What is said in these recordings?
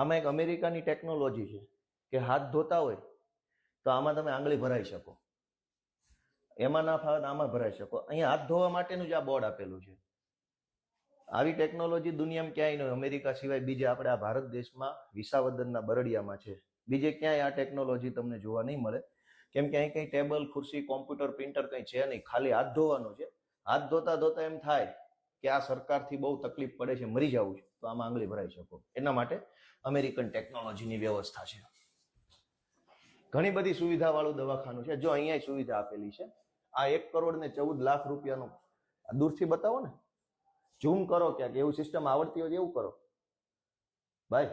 આમાં એક અમેરિકાની ટેકનોલોજી છે કે હાથ ધોતા હોય તો આમાં તમે આંગળી ભરાઈ શકો. એમાં ના ફાવે આમાં ભરાઈ શકો. અહીંયા હાથ ધોવા માટેનું જ આ બોર્ડ આપેલું છે. આવી ટેકનોલોજી દુનિયામાં ક્યાંય નહીં અમેરિકા સિવાય બીજે આપણે આ ભારત દેશમાં વિસાવદનના બરડિયામાં છે. બીજે ક્યાંય આ ટેકનોલોજી તમને જોવા નહીં મળે. કેમ કે અહીં કંઈ ટેબલ ખુરશી કોમ્પ્યુટર પ્રિન્ટર કંઈ છે નહીં. ખાલી હાથ ધોવાનું છે. હાથ ધોતા ધોતા એમ થાય કે આ સરકારથી બહુ તકલીફ પડે છે, મરી જવું છે, તો આમાં આંગળી ભરાઈ શકો. એના માટે અમેરિકન ટેકનોલોજીની વ્યવસ્થા છે. ઘણી બધી સુવિધાવાળું દવાખાનું છે. જો અહીંયા સુવિધા આપેલી છે, આ એક કરોડ ને ચૌદ લાખ રૂપિયાનું દૂરથી બતાવો ને. ઝૂમ કરો ક્યાંક, એવું સિસ્ટમ આવડતી હોય એવું કરો. ભાઈ,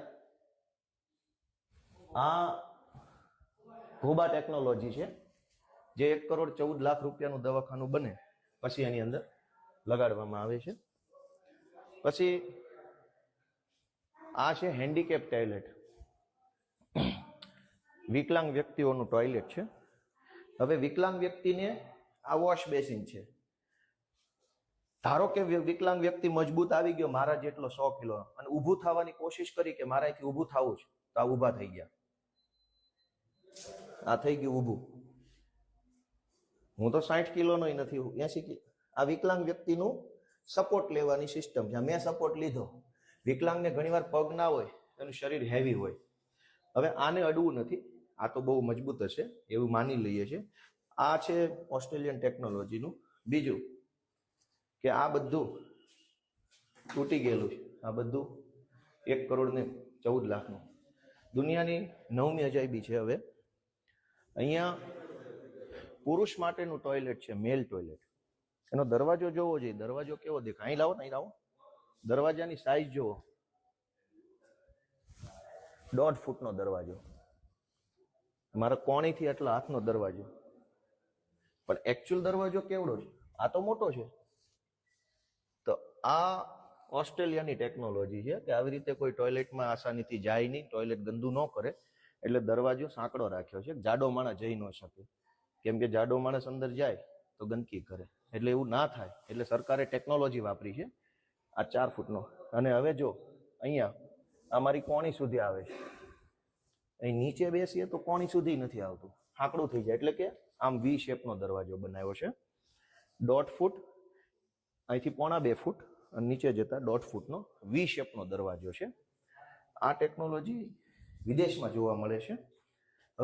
આ ભોબા ટેકનોલોજી છે, જે એક કરોડ ચૌદ લાખ રૂપિયાનું દવાખાનું બને, પછી એની અંદર લગાડવામાં આવે છે. પછી આ છે હેન્ડીકેપ ટોયલેટ વિકલાંગ વ્યક્તિઓનું ટોયલેટ છે. હવે વિકલાંગ વ્યક્તિને આ વોશ બેસિન છે. ધારો કે વિકલાંગ વ્યક્તિ મજબૂત આવી ગયો, મારા જેટલો સો કિલો. અને ઊભું થવાની કોશિશ કરી કે મારાથી ઊભું થવું છે, તો આ ઊભા થઈ ગયા. આ થઈ ગયું ઊભું. હું તો સાઠ કિલોનો નથી એસી આ વિકલાંગ વ્યક્તિનું સપોર્ટ લેવાની સિસ્ટમ છે. મેં સપોર્ટ લીધો. વિકલાંગને ઘણીવાર પગ ના હોય, એનું શરીર હેવી હોય. હવે આને અડવું નથી. આ તો બહુ મજબૂત હશે, એવું માની લઈએ છીએ. આ છે ઓસ્ટ્રેલિયન ટેકનોલોજીનું બીજું કે આ બધું તૂટી ગયેલું છે. આ બધું એક કરોડ ને ચૌદ લાખનું. દુનિયાની નવમી અજાયબી છે હવે. અહીંયા પુરુષ માટેનું ટોયલેટ છે મેલ ટોયલેટ એનો દરવાજો જોવો જોઈએ. દરવાજો કેવો દેખાય? અહીં લાવો ને અહીં લાવો. દરવાજાની સાઈઝ જુઓ દોઢ ફૂટનો દરવાજો. મારા કોણીથી આટલા હાથનો દરવાજો. પણ એકચ્યુઅલ દરવાજો કેવડો છે? આ તો મોટો છે. તો આ ઓસ્ટ્રેલિયાની ટેકનોલોજી છે કે આવી રીતે કોઈ ટોયલેટમાં આસાનીથી જાય નહીં ટોયલેટ ગંદુ ન કરે. એટલે દરવાજો સાંકડો રાખ્યો છે. જાડો માણસ જઈ ન શકે. કેમ કે જાડો માણસ અંદર જાય તો ગંદકી કરે. એટલે એવું ના થાય. એટલે સરકારે ટેકનોલોજી વાપરી છે, આ ચાર ફૂટનો. અને હવે જો અહીંયા આ મારી કોણી સુધી આવે છે. અહીં નીચે બેસીએ તો કોણી સુધી નથી આવતું. આંકડું થઈ જાય. એટલે કે આમ વી શેપનો દરવાજો બનાવ્યો છે. દોઢ ફૂટ અહીંથી પોણા બે ફૂટ અને નીચે જતા દોઢ ફૂટનો વી શેપનો દરવાજો છે. આ ટેકનોલોજી વિદેશમાં જોવા મળે છે.